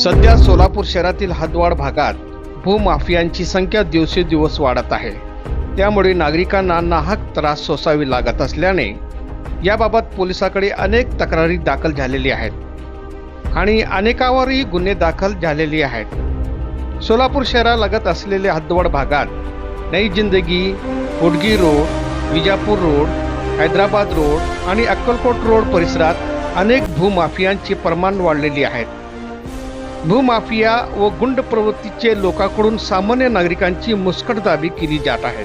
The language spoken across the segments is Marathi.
सध्या सोलापूर शहरातील हदवाड भागात भूमाफियांची संख्या दिवसेदिवस वाढत आहे. त्यामुळे नागरिकांना नाहक त्रास सोसावी लागत असल्याने याबाबत पोलिसाकडे अनेक तक्रारी दाखल झालेली आहेत आणि अनेकावरही गुन्हे दाखल झालेले आहेत. सोलापूर शहरालगत असलेल्या हदवाड भागात Nai Zindagi उडगी road Vijapur road Hyderabad road आणि अक्कलकोट रोड परिसरात अनेक भूमाफियांचे प्रमाण वाढलेली आहेत भूमाफिया व गुंड प्रवृत्तीचे लोकांकडून सामान्य नागरिकांची मुस्कटदाबी केली जात आहे.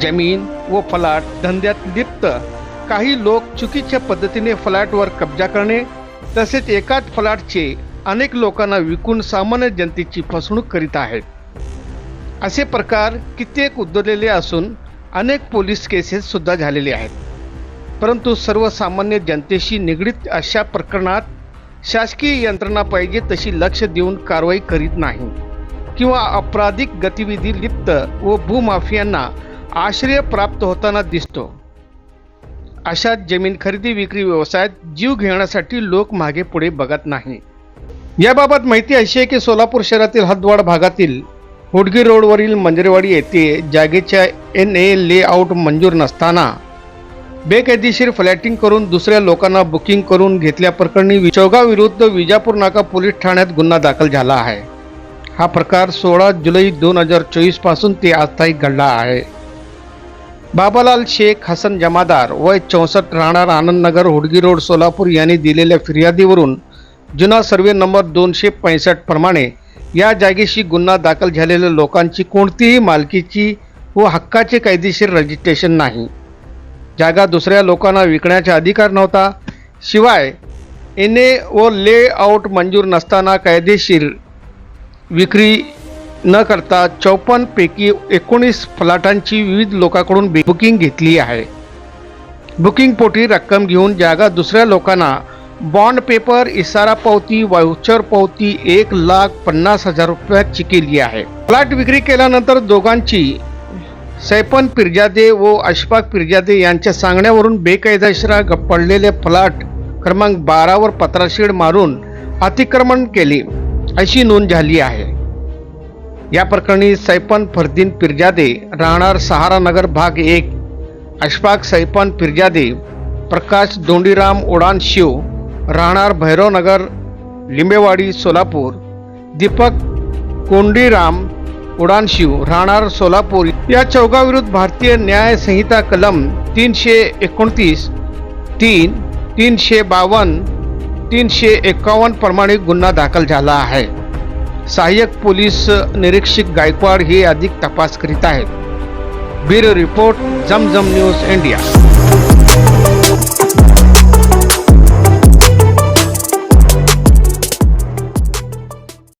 जमीन व फलाट धंद्यात लिप्त काही लोक चुकीच्या पद्धतीने फ्लॅटवर कब्जा करणे तसेच एकाच फ्लॅटचे अनेक लोकांना विकून सामान्य जनतेची फसवणूक करीत आहेत. असे प्रकार कित्येक उद्भवलेले असून अनेक पोलीस केसेस सुद्धा झालेले आहेत. परंतु सर्वसामान्य जनतेशी निगडीत अशा प्रकरणात शासकीय यंत्रणा पाहिजे तशी लक्ष देऊन कारवाई करीत नाही. किंवा आपराधिक गतिविधी लिप्त व भूमाफियांना आश्रय प्राप्त होताना दिसतो. अशा जमीन खरेदी विक्री व्यवसायात जीव घेण्यासाठी लोक मागे पुढे बघत नाही. याबाबत माहिती अशी आहे की सोलापूर शहरातील हदवाड भागातील हुडगी रोडवरील मंजरेवाडी येथे जागेच्या एन ए लेआउट मंजूर नसताना बेकायदेशीर फ्लॅटिंग करून दुसऱ्या लोकांना बुकिंग करून घेतल्याप्रकरणी विचौगाव विरुद्ध विजापूर नाका पोलीस ठाण्यात गुन्हा दाखल झाला आहे. हा प्रकार सोळा जुलै दोन हजार चोवीसपासून ते आजताही घडला आहे. बाबालाल शेख हसन जमादार वय चौसष्ट राहणार आनंदनगर हुडगी रोड सोलापूर यांनी दिलेल्या फिर्यादीवरून जुना सर्वे नंबर दोनशे पैंसष्ट प्रमाणे या जागेशी गुन्हा दाखल झालेल्या लोकांची कोणतीही मालकीची व हक्काचे कायदेशीर रजिस्ट्रेशन नाही. जागा दुसऱ्या लोकांना विकण्याचा अधिकार नव्हता. शिवाय एन ए व लेआउट मंजूर नसताना कायदेशीर विक्री न करता चौपन्नपैकी एकोणीस फ्लॅटांची विविध लोकांकडून बुकिंग घेतली आहे. बुकिंग पोटी रक्कम घेऊन जागा दुसऱ्या लोकांना बॉन्ड पेपर इशारा पावती वाउचर पावती एक लाख पन्नास हजार रुपयाची केली आहे. फ्लॅट विक्री केल्यानंतर दोघांची सैपन पिरजादे व अशफाक पिरजादे यांच्या सांगण्यावरून बेकायदेशीर पडलेले फ्लॅट क्रमांक बारावर पत्राशीड मारून अतिक्रमण केले अशी नोंद झाली आहे. या प्रकरणी सैपन फरदीन पिरजादे राहणार सहारा नगर भाग एक. अशफाक सैपन पिरजादे प्रकाश दोंडीराम उडान शिव राहणार भैरवनगर लिंबेवाडी सोलापूर. दीपक कोंडीराम उडान शिव राहणार सोलापूर. या चौघाविरुद्ध भारतीय न्याय संहिता कलम तीनशे एकोणतीस तीन तीनशे बावन्न तीनशे एकावन्न प्रमाणे गुन्हा दाखल झाला आहे. सहाय्यक पोलीस निरीक्षक गायकवाड हे अधिक तपास करीत आहेत. Bureau report Zamzam news India.